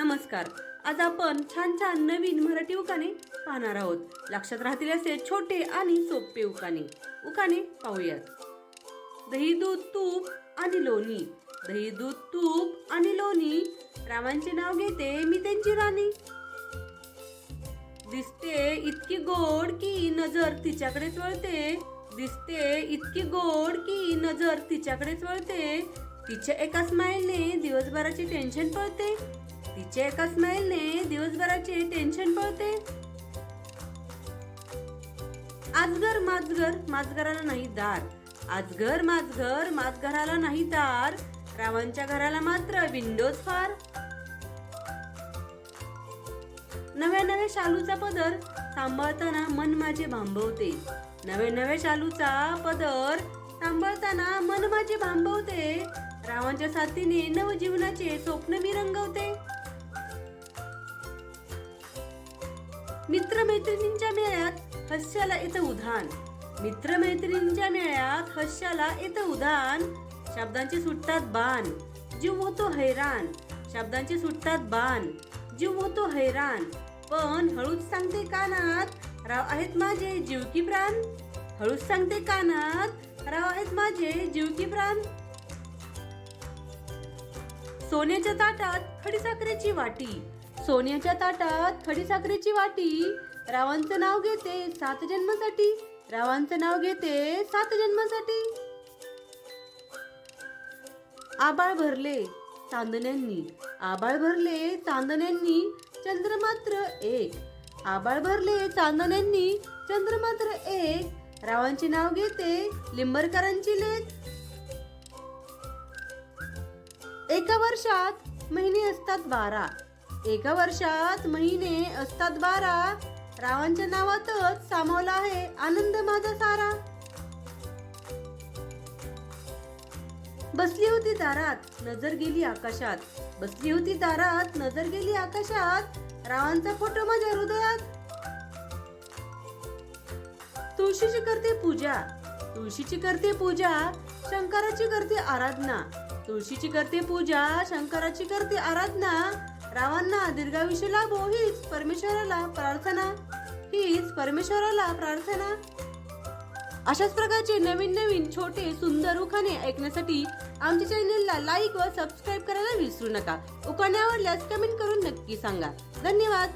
नमस्कार. आज आपण छान छान नवीन मराठी उकाणे पाहणार आहोत. लक्षात राहतील असे छोटे आणि सोपे उकाणे उकाने पाहूयात. दही दूध तूप आणि लोणी. दही दूध तूप आणि लोणी. रावांचे नाव घेते मी त्यांची राणी. दिसते इतकी गोड की नजर तिच्याकडेच वळते दिसते इतकी गोड की नजर तिच्याकडेच वळते तिच्या एका स्माईलने दिवसभराची टेन्शन पळते. तिच्या एका स्माईलने दिवसभराचे टेन्शन पळते. आजगर माजगर माजगराला नाही दार. आजगर माजगर माजगराला नाही दार. रावांच्या घराला मात्र विंडोज फार. नव्या नव्या शालूचा पदर सांभाळताना मन माझे भांबवते. नव्या नव्या शालूचा पदर सांभाळताना मन माझे भांबवते. रावांच्या साथीने नवजीवनाचे स्वप्न मी रंगवते. मित्रमैत्रिणींच्या मेळ्यात हस्याला येतं उधाण. मित्रमैत्रिणींच्या मेळ्यात हस्याला येतं उधाण. शब्दांचे सुटतात बाण जीव होतो हैराण. शब्दांचे सुटतात बाण जीव होतो हैराण. पण हळूच सांगते कानात राव आहेत माझे जीव की प्राण. हळूच सांगते कानात राव आहेत माझे जीव की प्राण. सोन्याच्या ताटात खडीसाखरेची वाटी. सोन्याच्या ताटात खडीसाखरेची वाटी. रावांचं नाव घेते सात जन्मासाठी. रावांचं नाव घेते सात जन्मासाठी. आबाळ भरले चांदण्यांनी. आबाळ भरले चांदण्यांनी चंद्र मात्र एक. आबाळ भरले चांदण्यांनी चंद्र मात्र एक. रावांचे नाव घेते लिंबरकरांची लेख एका वर्षात महिने असतात बारा. एका वर्षात महिने असतात बारा. रावांच्या नावातच सामावला आहे आनंद माझा सारा. बसली होती दारात नजर गेली आकाशात. बसली होती दारात नजर गेली आकाशात. रावांचा फोटो माझ्या हृदयात. तुळशीची करते पूजा. तुळशीची करते पूजा शंकराची करते आराधना. तुळशीची करते पूजा शंकराची करते आराधना रावांना दीर्घायुष्य लाभो हीच परमेश्वराला प्रार्थना हीच परमेश्वराला प्रार्थना. अशाच प्रकारचे नवीन नवीन छोटे सुंदर उखाणे ऐकण्यासाठी आमच्या चॅनलला लाईक व सबस्क्राईब करायला विसरू नका. उखाणे आवडल्यास कमेंट करून नक्की सांगा. धन्यवाद.